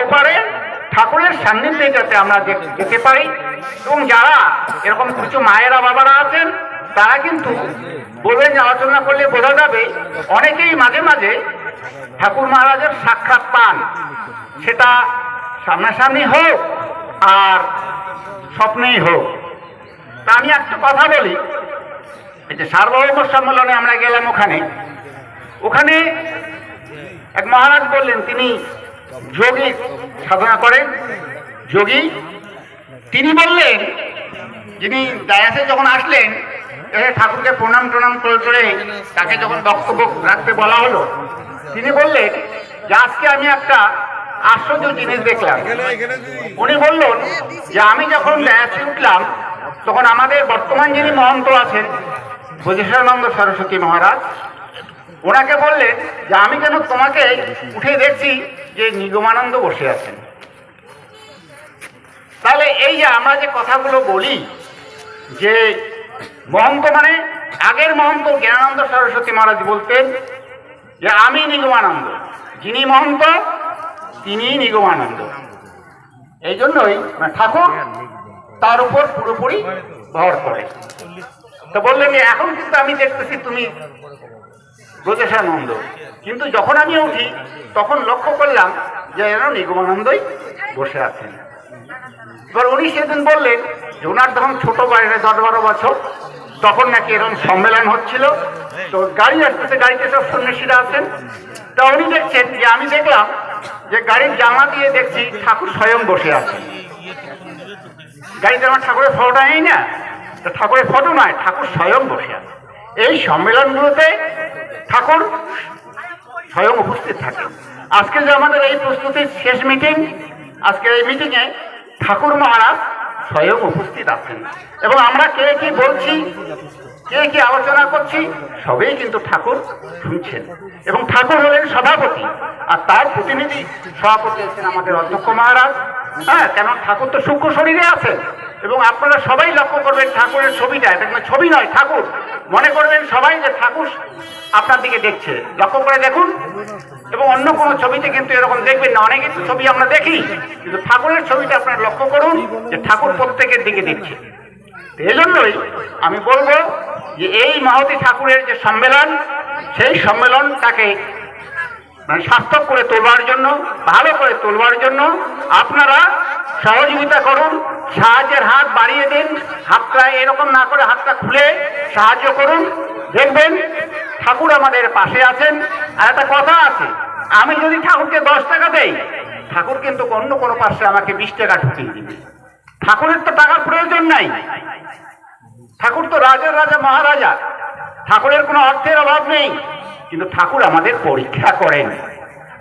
ওপারে ঠাকুরের সান্নিধ্যে যাতে আমরা যেতে পারি, এবং যারা এরকম কিছু মায়েরা বাবারা আছেন, তারা কিন্তু বলবেন আলোচনা করলে বোঝা যাবে, অনেকেই মাঝে মাঝে ঠাকুর মহারাজের সাক্ষাৎ পান। সেটা সামনাসামনি হোক আর স্বপ্নেই হোক। তা আমি একটা কথা বলি, এই যে সার্বভৌম সম্মেলনে আমরা গেলাম ওখানে। ওখানে এক মহারাজ বললেন, তিনি যোগী সাধনা করেন, যোগী। তিনি বললেন, যিনি ডায়াসে যখন আসলেন ঠাকুরকে প্রণাম টনাম করে করে তাকে যখন বক্তব্য রাখতে বলা হলো, তিনি বললেন, যে আজকে আমি একটা আশ্চর্য জিনিস দেখলাম। উনি বললেন যে আমি যখন ডায়াসে উঠলাম, তখন আমাদের বর্তমান যিনি মহন্ত আছেন ব্রজেশানন্দ সরস্বতী মহারাজ, ওনাকে বললেন যে আমি যেন তোমাকে উঠে দেখছি যে নিগমানন্দ বসে আছেন। তাহলে এই যে আমরা যে কথাগুলো বলি, যে মহন্ত মানে আগের মহন্ত জ্ঞানানন্দ সরস্বতী মহারাজ বলতেন যে, আমি নিগমানন্দ, যিনি মহন্ত, তিনি নিগমানন্দ। এই জন্যই মানে ঠাকুর তার উপর পুরোপুরি ভর করে। তো বললেন যে, এখন কিন্তু আমি দেখতেছি তুমি ব্রজেশানন্দ। কিন্তু যখন আমি উঠি, তখন লক্ষ্য করলাম যে যেন নিগমানন্দই বসে আছেন। এবার উনি সেদিন বললেন, যে ওনার তখন ছোট বাইরে দশ বারো বছর, তখন নাকি এরকম সম্মেলন হচ্ছিল। তো গাড়ি আসতেছে গাড়িতে সব সন্ন্যাসীরা আছেন। তা উনি দেখছেন যে আমি দেখলাম যে গাড়ির জামা দিয়ে দেখছি ঠাকুর স্বয়ং বসে আছেন। গাড়িতে আমার ঠাকুরের ফটোটা নেই না তো ঠাকুরের ফটো নয়, ঠাকুর স্বয়ং বসে আছে এই সম্মেলনগুলোতে ঠাকুর স্বয়ং উপস্থিত থাকে। আজকে যে আমাদের এই প্রস্তুতির শেষ মিটিং আজকের এই মিটিংয়ে ঠাকুর মহারাজ স্বয়ং উপস্থিত আছেন। এবং আমরা কে কি বলছি, কে কি আলোচনা করছি, সবই কিন্তু ঠাকুর শুনছেন। এবং ঠাকুর হলেন সভাপতি, আর তার প্রতিনিধি সভাপতি আছেন আমাদের অধ্যক্ষ মহারাজ। হ্যাঁ কেন ঠাকুর তো সূক্ষ্ম শরীরে আছেন। এবং আপনারা সবাই লক্ষ্য করবেন ঠাকুরের ছবিটা, এটা কিন্তু ছবি নয়, ঠাকুর। মনে করবেন সবাই যে ঠাকুর আপনার দিকে দেখছে। লক্ষ্য করে দেখুন। এবং অন্য কোনো ছবিতে কিন্তু এরকম দেখবেন না। অনেক কিছু ছবি আমরা দেখি, কিন্তু ঠাকুরের ছবিটা আপনারা লক্ষ্য করুন যে ঠাকুর প্রত্যেকের দিকে দেখছে। এই জন্যই আমি বলব যে এই মহতী ঠাকুরের যে সম্মেলন, সেই সম্মেলনটাকে সার্থক করে তোলবার জন্য, ভালো করে তোলবার জন্য আপনারা সহযোগিতা করুন, সাহায্যের হাত বাড়িয়ে দিন, হাতটা এরকম না করে হাতটা খুলে সাহায্য করুন। দেখবেন ঠাকুর আমাদের পাশে আছেন। আর একটা কথা আছে, আমি যদি ঠাকুরকে দশ টাকা দেই, ঠাকুর কিন্তু অন্য কোনো পাশে আমাকে বিশ টাকা ঢুকিয়ে দিবে। ঠাকুরের তো টাকার প্রয়োজন নাই। ঠাকুর তো রাজার রাজা, মহারাজা। ঠাকুরের কোনো অর্থের অভাব নেই। কিন্তু ঠাকুর আমাদের পরীক্ষা করেন।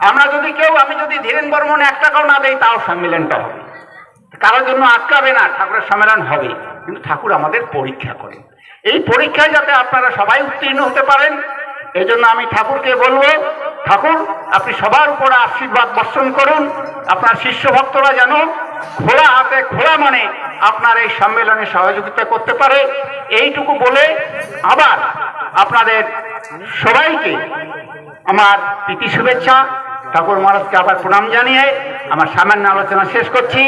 আমরা যদি কেউ, আমি যদি ধীরেন বর্মন এক টাকাও না দেই, তাও সম্মেলনটা হবে। কারোর জন্য আটকাবে না, ঠাকুরের সম্মেলন হবে। কিন্তু ঠাকুর আমাদের পরীক্ষা করেন। এই পরীক্ষায় যাতে আপনারা সবাই উত্তীর্ণ হতে পারেন এই জন্য আমি ঠাকুরকে বলব, ঠাকুর, আপনি সবার উপরে আশীর্বাদ বর্ষণ করুন। আপনার শিষ্য ভক্তরা যেন খোলা হাতে, খোলা মনে আপনার এই সম্মেলনে সহযোগিতা করতে পারে। এইটুকু বলে আবার আপনাদের সবাইকে আমার প্রীতি শুভেচ্ছা, ঠাকুর মহারাজকে আবার প্রণাম জানিয়ে আমার সামান্য আলোচনা শেষ করছি।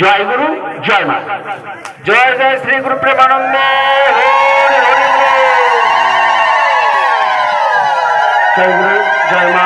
জয় গুরু, জয় মা। জয় জয় শ্রী গুরু প্রেমানন্দ। জয় গুরু, জয় মা।